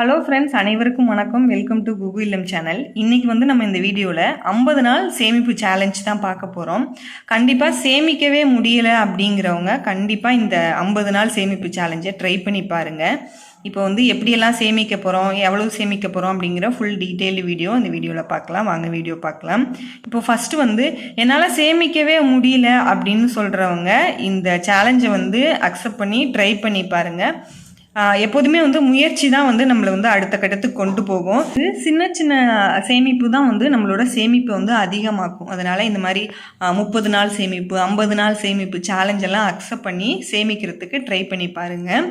Hello friends அனைவருக்கும் வணக்கம். Welcome to குகு இல்லம் சேனல் இன்றைக்கி வந்து நம்ம இந்த வீடியோவில் ஐம்பது நாள் சேமிப்பு சேலஞ்ச் தான் பார்க்க போகிறோம் கண்டிப்பாக சேமிக்கவே முடியலை அப்படிங்கிறவங்க கண்டிப்பாக இந்த ஐம்பது நாள் சேமிப்பு சேலஞ்சை ட்ரை பண்ணி பாருங்கள் இப்போ வந்து எப்படியெல்லாம் சேமிக்க போகிறோம் எவ்வளோ சேமிக்க போகிறோம் அப்படிங்கிற ஃபுல் டீட்டெயில் வீடியோ இந்த வீடியோவில் பார்க்கலாம். வாங்க வீடியோ பார்க்கலாம். இப்போ ஃபஸ்ட்டு வந்து என்னால் சேமிக்கவே முடியல அப்படின்னு சொல்கிறவங்க இந்த சேலஞ்சை வந்து அக்செப்ட் பண்ணி ட்ரை பண்ணி பாருங்கள் எப்போதுமே வந்து முயற்சி தான் வந்து நம்மளை வந்து அடுத்த கட்டத்துக்கு கொண்டு போகும். இது சின்ன சின்ன சேமிப்பு தான் வந்து நம்மளோட சேமிப்பை வந்து அதிகமாக்கும். அதனால் இந்த மாதிரி முப்பது நாள் சேமிப்பு ஐம்பது நாள் சேமிப்பு சேலஞ்ச் எல்லாம் அக்செப்ட் பண்ணி சேமிக்கிறதுக்கு ட்ரை பண்ணி பாருங்கள்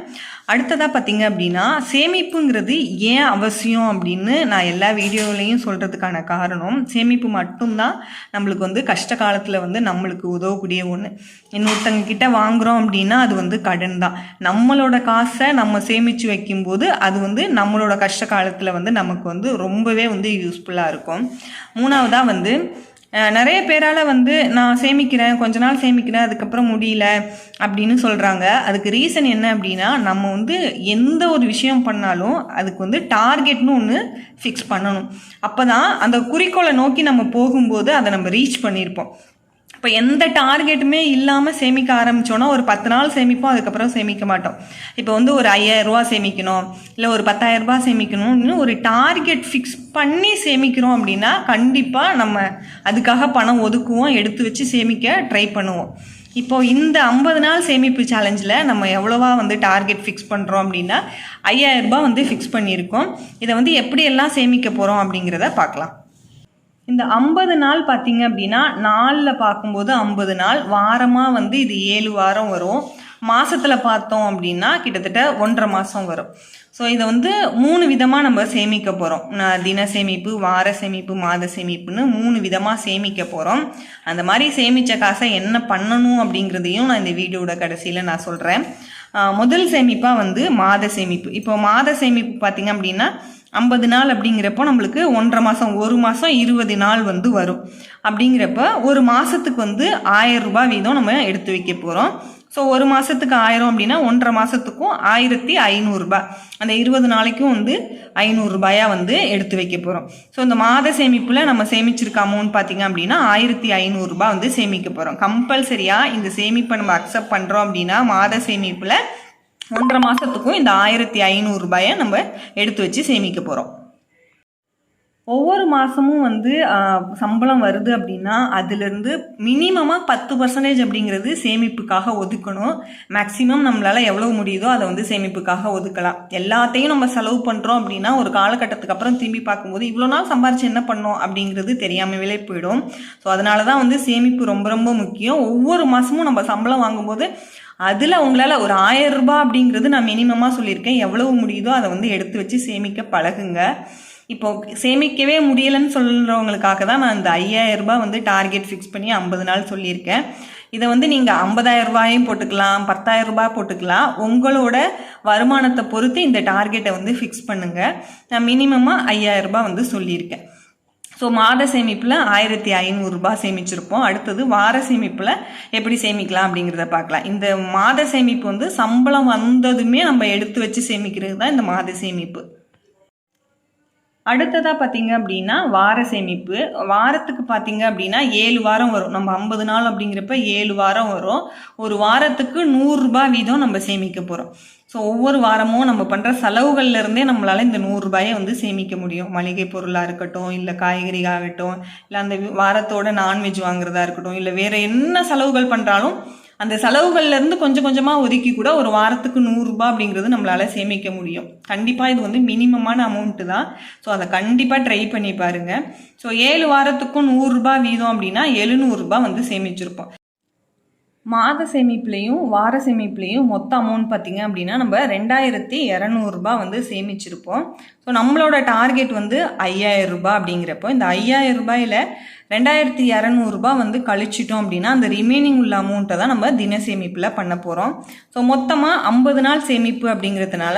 அடுத்ததாக பார்த்தீங்க அப்படின்னா சேமிப்புங்கிறது ஏன் அவசியம் அப்படின்னு நான் எல்லா வீடியோலையும் சொல்கிறதுக்கான காரணம் சேமிப்பு மட்டும்தான் நம்மளுக்கு வந்து கஷ்ட காலத்தில் வந்து நம்மளுக்கு உதவக்கூடிய ஒன்று இன்னொருத்தங்க கிட்ட வாங்குகிறோம் அப்படின்னா அது வந்து கடன் தான். நம்மளோட காசை நம்ம நம்ம சேமித்து வைக்கும்போது அது வந்து நம்மளோட கஷ்ட காலத்தில் வந்து நமக்கு வந்து ரொம்பவே வந்து யூஸ்ஃபுல்லாக இருக்கும். மூணாவதாக வந்து நிறைய பேரால் வந்து நான் சேமிக்கிறேன் கொஞ்ச நாள் சேமிக்கிறேன் அதுக்கப்புறம் முடியல அப்படின்னு சொல்கிறாங்க அதுக்கு ரீசன் என்ன அப்படின்னா நம்ம வந்து எந்த ஒரு விஷயம் பண்ணாலும் அதுக்கு வந்து டார்கெட்னு ஒன்று ஃபிக்ஸ் பண்ணணும். அப்போ தான் அந்த குறிக்கோளை நோக்கி நம்ம போகும்போது அதை நம்ம ரீச் பண்ணியிருப்போம். இப்போ எந்த டார்கெட்டுமே இல்லாமல் சேமிக்க ஆரம்பித்தோன்னா ஒரு பத்து நாள் சேமிப்போம் அதுக்கப்புறம் சேமிக்க மாட்டோம். இப்போ வந்து ஒரு ஐயாயிரரூவா சேமிக்கணும் இல்லை ஒரு பத்தாயிரரூபா சேமிக்கணும்னு ஒரு டார்கெட் ஃபிக்ஸ் பண்ணி சேமிக்கிறோம் அப்படின்னா கண்டிப்பாக நம்ம அதுக்காக பணம் ஒதுக்குவோம் எடுத்து வச்சு சேமிக்க ட்ரை பண்ணுவோம். இப்போ இந்த ஐம்பது நாள் சேமிப்பு சேலஞ்சில் நம்ம எவ்வளோவா வந்து டார்கெட் ஃபிக்ஸ் பண்ணுறோம் அப்படின்னா ஐயாயிரரூபா வந்து ஃபிக்ஸ் பண்ணியிருக்கோம். இதை வந்து எப்படியெல்லாம் சேமிக்க போகிறோம் அப்படிங்கிறத பார்க்கலாம். இந்த ஐம்பது நாள் பார்த்தீங்க அப்படின்னா நாளில் பார்க்கும்போது ஐம்பது நாள் வாரமாக வந்து இது ஏழு வாரம் வரும். மாதத்தில் பார்த்தோம் அப்படின்னா கிட்டத்தட்ட ஒன்றரை மாதம் வரும். ஸோ இதை வந்து மூணு விதமாக நம்ம சேமிக்க போகிறோம் தின சேமிப்பு வார சேமிப்பு மாத சேமிப்புன்னு மூணு விதமாக சேமிக்க போகிறோம் அந்த மாதிரி சேமித்த காசை என்ன பண்ணணும் அப்படிங்கிறதையும் நான் இந்த வீடியோட கடைசியில் நான் சொல்கிறேன் முதல் சேமிப்பாக வந்து மாத சேமிப்பு. இப்போ மாத சேமிப்பு பார்த்தீங்க அப்படின்னா ஐம்பது நாள் அப்படிங்கிறப்போ நம்மளுக்கு ஒன்றரை மாதம் ஒரு மாதம் இருபது நாள் வந்து வரும். அப்படிங்கிறப்ப ஒரு மாதத்துக்கு வந்து ஆயிரம் ரூபாய் வீதம் நம்ம எடுத்து வைக்க போகிறோம் ஸோ ஒரு மாதத்துக்கு ஆயிரம் அப்படின்னா ஒன்றரை மாதத்துக்கும் ஆயிரத்தி ஐநூறுரூபா அந்த இருபது நாளைக்கும் வந்து ஐநூறுரூபாயா வந்து எடுத்து வைக்க போகிறோம் ஸோ இந்த மாத சேமிப்பில் நம்ம சேமிச்சிருக்க அமௌண்ட் பார்த்தீங்க அப்படின்னா ஆயிரத்தி ஐநூறுரூபா வந்து சேமிக்க போகிறோம் கம்பல்சரியாக இந்த சேமிப்பை நம்ம அக்செப்ட் பண்ணுறோம் அப்படின்னா மாத சேமிப்பில் ஒன்றரை மாதத்துக்கும் இந்த ஆயிரத்தி ஐநூறுரூபாயை நம்ம எடுத்து வச்சு சேமிக்க போகிறோம் ஒவ்வொரு மாதமும் வந்து சம்பளம் வருது அப்படின்னா அதுலேருந்து மினிமமாக பத்து பர்சன்டேஜ் அப்படிங்கிறது சேமிப்புக்காக ஒதுக்கணும். மேக்ஸிமம் நம்மளால் எவ்வளோ முடியுதோ அதை வந்து சேமிப்புக்காக ஒதுக்கலாம். எல்லாத்தையும் நம்ம செலவு பண்ணுறோம் அப்படின்னா ஒரு காலகட்டத்துக்கு அப்புறம் திரும்பி பார்க்கும்போது இவ்வளோ நாள் சம்பாரிச்சு என்ன பண்ணோம் அப்படிங்கிறது தெரியாமலே போயிடும். ஸோ அதனால தான் வந்து சேமிப்பு ரொம்ப ரொம்ப முக்கியம். ஒவ்வொரு மாதமும் நம்ம சம்பளம் வாங்கும்போது அதில் உங்களால் ஒரு ஆயிரம் ரூபாய் அப்படிங்கிறது நான் மினிமமாக சொல்லியிருக்கேன். எவ்வளவு முடியுதோ அதை வந்து எடுத்து வச்சு சேமிக்க பழகுங்க. இப்போ சேமிக்கவே முடியலைன்னு சொல்கிறவங்களுக்காக தான் நான் இந்த ஐயாயிரம் ரூபாய் வந்து டார்கெட் ஃபிக்ஸ் பண்ணி ஐம்பது நாள் சொல்லியிருக்கேன். இதை வந்து நீங்கள் ஐம்பதாயிரம் ரூபாயும் போட்டுக்கலாம் பத்தாயிரம் ரூபாய் போட்டுக்கலாம். உங்களோட வருமானத்தை பொறுத்து இந்த டார்கெட்டை வந்து ஃபிக்ஸ் பண்ணுங்கள் நான் மினிமமாக ஐயாயிரம் ரூபாய் வந்து சொல்லியிருக்கேன். ஸோ மாத சேமிப்பில் ஆயிரத்தி ஐநூறுரூபா சேமிச்சிருப்போம். அடுத்தது வார சேமிப்பில் எப்படி சேமிக்கலாம் அப்படிங்கிறத பார்க்கலாம். இந்த மாத சேமிப்பு வந்து சம்பளம் வந்ததுமே நம்ம எடுத்து வச்சு சேமிக்கிறது தான் இந்த மாத சேமிப்பு. அடுத்ததாக பார்த்தீங்க அப்படின்னா வார சேமிப்பு. வாரத்துக்கு பார்த்தீங்க அப்படின்னா ஏழு வாரம் வரும். நம்ம ஐம்பது நாள் அப்படிங்கிறப்ப ஏழு வாரம் வரும். ஒரு வாரத்துக்கு நூறுரூபா வீதம் நம்ம சேமிக்க போகிறோம் ஸோ ஒவ்வொரு வாரமும் நம்ம பண்ணுற செலவுகள்லேருந்தே நம்மளால் இந்த நூறுரூபாயை வந்து சேமிக்க முடியும். மளிகை பொருளாக இருக்கட்டும் இல்லை காய்கறி ஆகட்டும் இல்லை அந்த வாரத்தோட நான்வெஜ் வாங்குறதா இருக்கட்டும் இல்லை வேறு என்ன செலவுகள் பண்ணுறாலும் அந்த செலவுகள்லேருந்து கொஞ்சம் கொஞ்சமாக ஒதுக்கி கூட ஒரு வாரத்துக்கு நூறுரூபா அப்படிங்கிறது நம்மளால் சேமிக்க முடியும். கண்டிப்பாக இது வந்து மினிமமான அமௌண்ட்டு தான். ஸோ அதை கண்டிப்பாக ட்ரை பண்ணி பாருங்க. ஸோ ஏழு வாரத்துக்கும் நூறுரூபா வீதம் அப்படின்னா எழுநூறுபா வந்து சேமிச்சிருப்போம். மாத சேமிப்புலேயும் வார சேமிப்புலேயும் மொத்த அமௌண்ட் பார்த்தீங்க அப்படின்னா நம்ம ரெண்டாயிரத்தி இரநூறுபா வந்து சேமிச்சிருப்போம். ஸோ நம்மளோட டார்கெட் வந்து ஐயாயிரம் ரூபாய் அப்படிங்கிறப்போ இந்த ஐயாயிரம் ரூபாயில் ரெண்டாயிரத்தி இரநூறுபா வந்து கழிச்சிட்டோம் அப்படின்னா அந்த ரிமைனிங் உள்ள அமௌண்ட்டை தான் நம்ம தின சேமிப்பில் பண்ண போகிறோம் ஸோ மொத்தமாக ஐம்பது நாள் சேமிப்பு அப்படிங்கிறதுனால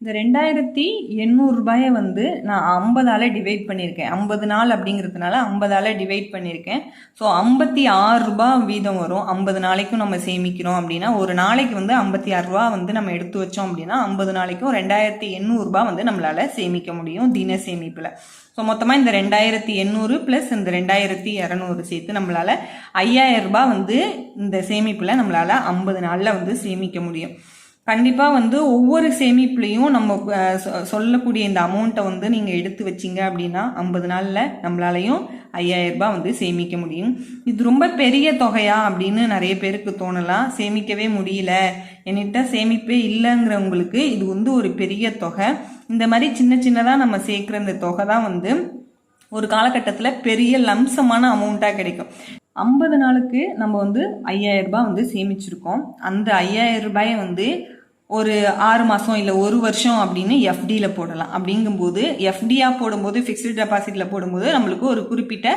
இந்த ரெண்டாயிரத்தி எண்ணூறுரூபாயை வந்து நான் ஐம்பதால் டிவைட் பண்ணியிருக்கேன். ஐம்பது நாள் அப்படிங்கிறதுனால ஐம்பதால் டிவைட் பண்ணியிருக்கேன். ஸோ ஐம்பத்தி ஆறுரூபா வீதம் வரும். ஐம்பது நாளைக்கும் நம்ம சேமிக்கிறோம் அப்படின்னா ஒரு நாளைக்கு வந்து ஐம்பத்தி ஆறுரூவா வந்து நம்ம எடுத்து வச்சோம் அப்படின்னா ஐம்பது நாளைக்கும் ரெண்டாயிரத்தி எண்ணூறுபா வந்து நம்மளால் சேமிக்க முடியும் தின சேமிப்பில். ஸோ மொத்தமாக இந்த ரெண்டாயிரத்தி எண்ணூறு ப்ளஸ் இந்த ரெண்டாயிரத்தி இரநூறு சேர்த்து நம்மளால் ஐயாயிரம் ரூபாய் வந்து இந்த சேமிப்பில் நம்மளால் ஐம்பது நாளில் வந்து சேமிக்க முடியும். கண்டிப்பாக வந்து ஒவ்வொரு சேமிப்புலேயும் நம்ம சொ- சொல்லக்கூடிய இந்த அமௌண்ட்டை வந்து நீங்கள் எடுத்து வச்சிங்க அப்படின்னா ஐம்பது நாளில் நம்மளாலையும் ஐயாயிரரூபா வந்து சேமிக்க முடியும். இது ரொம்ப பெரிய தொகையா அப்படின்னு நிறைய பேருக்கு தோணலாம். சேமிக்கவே முடியல. என்கிட்ட சேமிப்பே இல்லைங்கிறவங்களுக்கு இது வந்து ஒரு பெரிய தொகை. இந்த மாதிரி சின்ன சின்னதாக நம்ம சேர்க்குற இந்த தொகை தான் வந்து ஒரு காலகட்டத்தில் பெரிய லம்சமான அமௌண்ட்டாக கிடைக்கும். ஐம்பது நாளுக்கு நம்ம வந்து ஐயாயிரம் ரூபாய் வந்து சேமிச்சிருக்கோம். அந்த ஐயாயிரம் ரூபாயை வந்து ஒரு ஆறு மாதம் இல்லை ஒரு வருஷம் அப்படின்னு எஃப்டியில் போடலாம். அப்படிங்கும்போது எஃப்டியாக போடும்போது ஃபிக்ஸ்டு டெபாசிட்டில் போடும்போது நம்மளுக்கு ஒரு குறிப்பிட்ட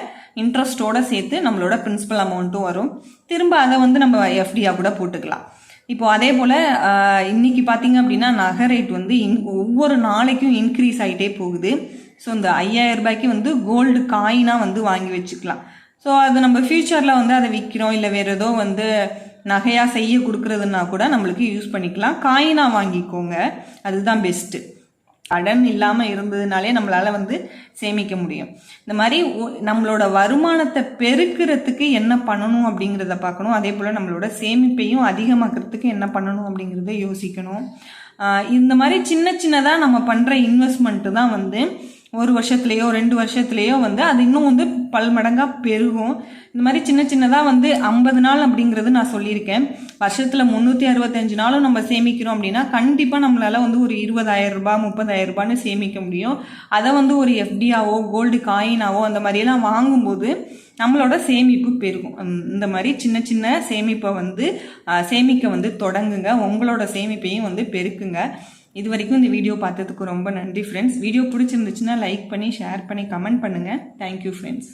இன்ட்ரெஸ்ட்டோடு சேர்த்து நம்மளோட பிரின்சிபல் அமௌண்ட்டும் வரும். திரும்ப அதை வந்து நம்ம எஃப்டியாக கூட போட்டுக்கலாம். இப்போ அதே போல் இன்றைக்கி பார்த்தீங்க அப்படின்னா நகை ரேட் வந்து இன் ஒவ்வொரு நாளைக்கும் இன்க்ரீஸ் ஆகிட்டே போகுது. ஸோ இந்த ஐயாயிரம் ரூபாய்க்கு வந்து கோல்டு காயினாக வந்து வாங்கி வச்சுக்கலாம். ஸோ அது நம்ம ஃப்யூச்சரில் வந்து அதை விற்கிறோம் இல்லை வேறு ஏதோ வந்து நகையாக செய்ய கொடுக்குறதுனா கூட நம்மளுக்கு யூஸ் பண்ணிக்கலாம். காயினாக வாங்கிக்கோங்க. அதுதான் பெஸ்ட்டு கடன் இல்லாமல் இருந்ததுனாலே நம்மளால் வந்து சேமிக்க முடியும். இந்த மாதிரி நம்மளோட வருமானத்தை பெருக்கிறதுக்கு என்ன பண்ணணும் அப்படிங்கிறத பார்க்கணும். அதே போல் நம்மளோட சேமிப்பையும் அதிகமாக்கிறதுக்கு என்ன பண்ணணும் அப்படிங்கிறத யோசிக்கணும். இந்த மாதிரி சின்ன சின்னதாக நம்ம பண்ணுற இன்வெஸ்ட்மெண்ட்டு தான் வந்து ஒரு வருஷத்துலேயோ ரெண்டு வருஷத்துலேயோ வந்து அது இன்னும் வந்து பல்மடங்காக பெருகும். இந்த மாதிரி சின்ன சின்னதாக வந்து ஐம்பது நாள் அப்படிங்கிறது நான் சொல்லியிருக்கேன். வருஷத்தில் முந்நூற்றி அறுபத்தஞ்சு நாளும் நம்ம சேமிக்கிறோம் அப்படின்னா கண்டிப்பாக நம்மளால் வந்து ஒரு இருபதாயிரம் ரூபாய் முப்பதாயிரம் ரூபான்னு சேமிக்க முடியும். அதை வந்து ஒரு எஃப்டியாவோ கோல்டு காயினாவோ அந்த மாதிரியெல்லாம் வாங்கும்போது நம்மளோட சேமிப்பு பெருகும். இந்த மாதிரி சின்ன சின்ன சேமிப்பை வந்து சேமிக்க வந்து தொடங்குங்க. உங்களோட சேமிப்பையும் வந்து பெருக்குங்க. இது வரைக்கும் இந்த வீடியோ பார்த்ததுக்கு ரொம்ப நன்றி ஃப்ரெண்ட்ஸ் வீடியோ பிடிச்சிருந்துச்சுன்னா லைக் பண்ணி ஷேர் பண்ணி கமெண்ட் பண்ணுங்கள் தேங்க்யூ ஃப்ரெண்ட்ஸ்